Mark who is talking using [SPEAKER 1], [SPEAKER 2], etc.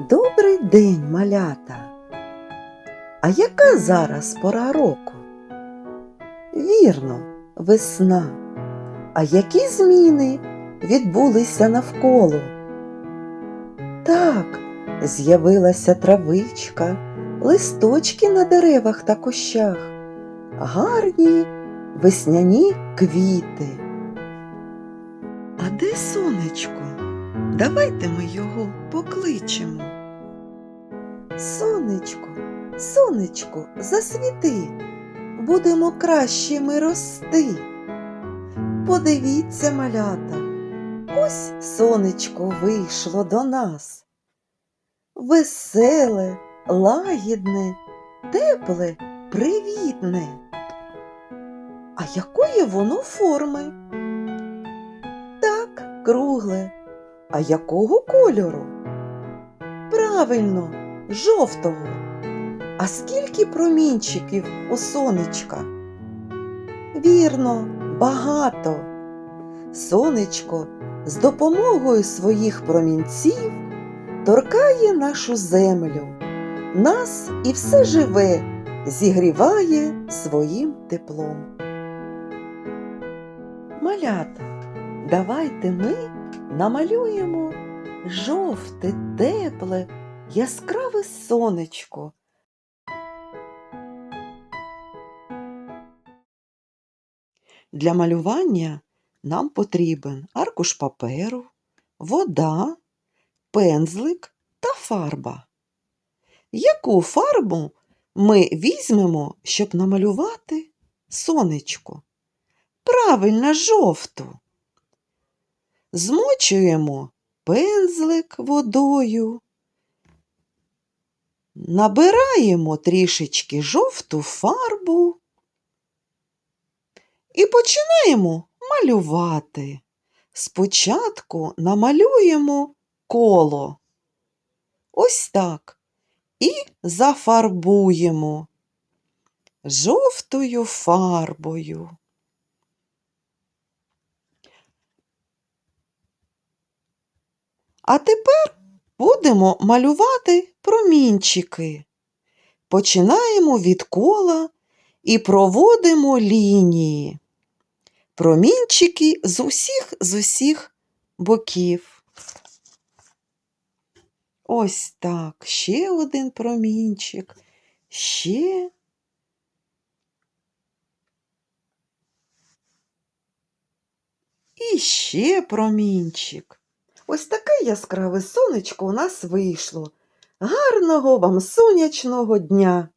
[SPEAKER 1] Добрий день, малята. А яка зараз пора року? Вірно, весна. А які зміни відбулися навколо? Так, з'явилася травичка, листочки на деревах та кущах, гарні весняні квіти. А де сонечко? Давайте ми його покличемо. Сонечко, сонечко, засвіти, будемо кращими рости. Подивіться, малята, ось сонечко вийшло до нас. Веселе, лагідне, тепле, привітне. А якої воно форми? Так, кругле. А якого кольору? Правильно, жовтого. А скільки промінчиків у сонечка? Вірно, багато. Сонечко з допомогою своїх промінців торкає нашу землю, нас і все живе зігріває своїм теплом. Малята, давайте ми намалюємо жовте, тепле, яскраве сонечко. Для малювання нам потрібен аркуш паперу, вода, пензлик та фарба. Яку фарбу ми візьмемо, щоб намалювати сонечко? Правильно, жовту. Змочуємо пензлик водою, набираємо трішечки жовту фарбу і починаємо малювати. Спочатку намалюємо коло. Ось так. І зафарбуємо жовтою фарбою. А тепер будемо малювати промінчики. Починаємо від кола і проводимо лінії. Промінчики з усіх з усіх боків. Ось так, ще один промінчик, ще. І ще промінчик. Ось таке яскраве сонечко у нас вийшло. Гарного вам сонячного дня!